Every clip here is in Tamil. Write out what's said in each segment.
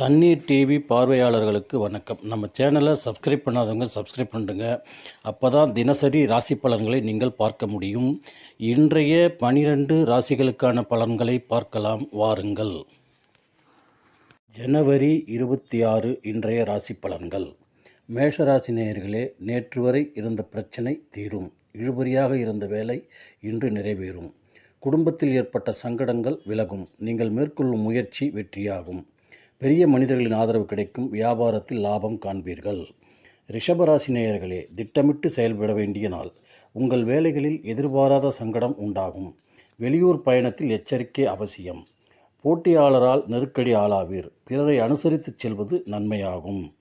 தண்ணீர் டிவி பார்வையாளர்களுக்கு வணக்கம். நம்ம சேனலை சப்ஸ்கிரைப் பண்ணாதவங்க சப்ஸ்கிரைப் பண்ணுங்க. அப்போ தான் தினசரி ராசி பலன்களை நீங்கள் பார்க்க முடியும். இன்றைய பனிரெண்டு ராசிகளுக்கான பலன்களை பார்க்கலாம். வாருங்கள். ஜனவரி இருபத்தி ஆறு இன்றைய ராசி பலன்கள். மேஷராசி நேயர்களே நேற்று வரை இருந்த பிரச்சனை தீரும். இழுபறியாக இருந்த வேலை இன்று நிறைவேறும். குடும்பத்தில் ஏற்பட்ட சங்கடங்கள் விலகும். நீங்கள் மேற்கொள்ளும் முயற்சி வெற்றியாகும். பெரிய மனிதர்களின் ஆதரவு கிடைக்கும் வியாபாரத்தில் லாபம் காண்பீர்கள். ரிஷபராசி நேயர்களே திட்டமிட்டு செயல்பட வேண்டிய நாள். உங்கள் வேலைகளில் எதிர்பாராத சங்கடம் உண்டாகும். வெளியூர் பயணத்தில் எச்சரிக்கை அவசியம். போட்டியாளரால் நெருக்கடி ஆளாவீர். பிறரை அனுசரித்துச் செல்வது நன்மையாகும்.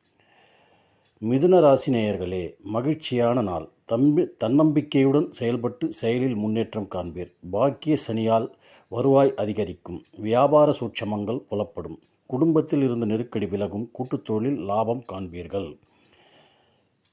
மிதுன ராசி நேயர்களே மகிழ்ச்சியான நாள். தம்பி தன்னம்பிக்கையுடன் செயல்பட்டு செயலில் முன்னேற்றம் காண்பீர். பாக்கிய சனியால் வருவாய் அதிகரிக்கும். வியாபார சூட்சமங்கள் புலப்படும். குடும்பத்தில் இருந்த நெருக்கடி விலகும் கூட்டுத்தொழில் லாபம் காண்பீர்கள்.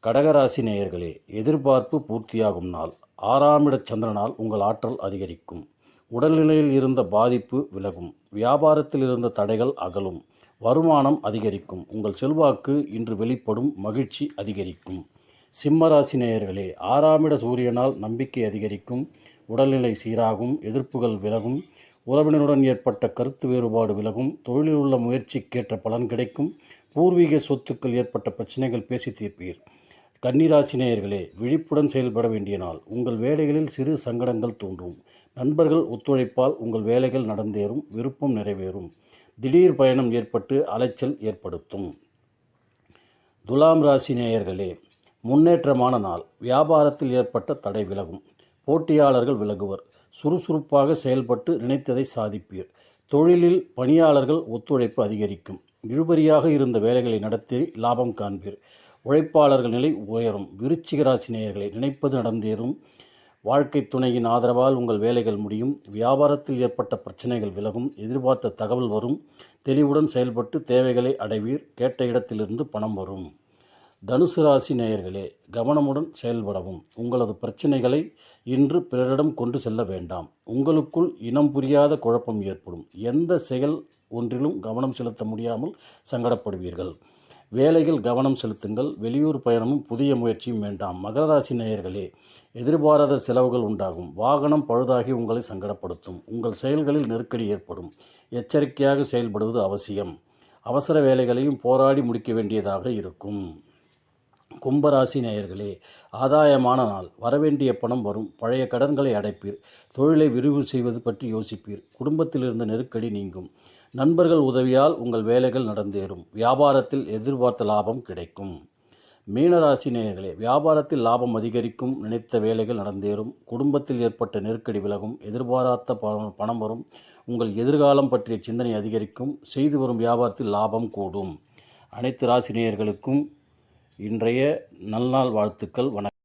கடகராசி நேயர்களே எதிர்பார்ப்பு பூர்த்தியாகும் நாள். ஆறாம் இட சந்திரனால் உங்கள் ஆற்றல் அதிகரிக்கும். உடல்நிலையில் இருந்த பாதிப்பு விலகும். வியாபாரத்தில் இருந்த தடைகள் அகலும். வருமானம் அதிகரிக்கும். உங்கள் செல்வாக்கு இன்று வெளிப்படும் மகிழ்ச்சி அதிகரிக்கும். சிம்மராசி நேயர்களே ஆறாமிட சூரியனால் நம்பிக்கை அதிகரிக்கும். உடல்நிலை சீராகும். எதிர்ப்புகள் விலகும். உறவினருடன் ஏற்பட்ட கருத்து வேறுபாடு விலகும் தொழிலில் உள்ள முயற்சிக்கேற்ற பலன் கிடைக்கும் பூர்வீக சொத்துக்கள் ஏற்பட்ட பிரச்சனைகள் பேசி தீர்ப்பீர். கன்னிராசினேயர்களே விழிப்புடன் செயல்பட வேண்டிய நாள். உங்கள் வேலைகளில் சிறு சங்கடங்கள் தோன்றும். நண்பர்கள் ஒத்துழைப்பால் உங்கள் வேலைகள் நடந்தேறும் விருப்பம் நிறைவேறும். திடீர் பயணம் ஏற்பட்டு அலைச்சல் ஏற்படுத்தும். துலாம் ராசி நேயர்களே முன்னேற்றமான நாள். வியாபாரத்தில் ஏற்பட்ட தடை விலகும். போட்டியாளர்கள் விலகுவர். சுறுசுறுப்பாக செயல்பட்டு நினைத்ததை சாதிப்பீர். தொழிலில் பணியாளர்கள் ஒத்துழைப்பு அதிகரிக்கும். இழுபறியாக இருந்த வேலைகளை நடத்தி லாபம் காண்பீர். உழைப்பாளர்கள் நிலை உயரும். விருச்சிக ராசி நேயர்களை நினைப்பது நடந்தேறும். வாழ்க்கை துணையின் ஆதரவால் உங்கள் வேலைகள் முடியும். வியாபாரத்தில் ஏற்பட்ட பிரச்சனைகள் விலகும். எதிர்பார்த்த தகவல் வரும். தெளிவுடன் செயல்பட்டு தேவைகளை அடைவீர். கேட்ட இடத்திலிருந்து பணம் வரும். தனுசு ராசி நேயர்களே கவனமுடன் செயல்படவும். உங்களது பிரச்சனைகளை இன்று பிறரிடம் கொண்டு செல்ல வேண்டாம். உங்களுக்குள் இனம் புரியாத குழப்பம் ஏற்படும். எந்த செயல் ஒன்றிலும் கவனம் செலுத்த முடியாமல் சங்கடப்படுவீர்கள். வேலையில் கவனம் செலுத்துங்கள். வெளியூர் பயணமும் புதிய முயற்சியும் வேண்டாம். மகர ராசி நேயர்களே எதிர்பாராத செலவுகள் உண்டாகும். வாகனம் பழுதாகி உங்களை சங்கடப்படுத்தும். உங்கள் செயல்களில் நெருக்கடி ஏற்படும். எச்சரிக்கையாக செயல்படுவது அவசியம். அவசர வேலைகளையும் போராடி முடிக்க வேண்டியதாக இருக்கும். கும்பராசி நேயர்களே ஆதாயமான நாள். வரவேண்டிய பணம் வரும். பழைய கடன்களை அடைப்பீர். தொழிலை விரிவு செய்வது பற்றி யோசிப்பீர். குடும்பத்தில் இருந்த நெருக்கடி நீங்கும். நண்பர்கள் உதவியால் உங்கள் வேலைகள் நடந்தேறும். வியாபாரத்தில் எதிர்பார்த்த லாபம் கிடைக்கும். மீனராசி நேயர்களே வியாபாரத்தில் லாபம் அதிகரிக்கும். நினைத்த வேலைகள் நடந்தேறும். குடும்பத்தில் ஏற்பட்ட நெருக்கடி விலகும். எதிர்பாராத பணம் பணம் வரும். உங்கள் எதிர்காலம் பற்றிய சிந்தனை அதிகரிக்கும். செய்து வரும் வியாபாரத்தில் லாபம் கூடும். அனைத்து ராசினியர்களுக்கும் இன்றைய நல்நாள் வாழ்த்துக்கள் வணக்கம்.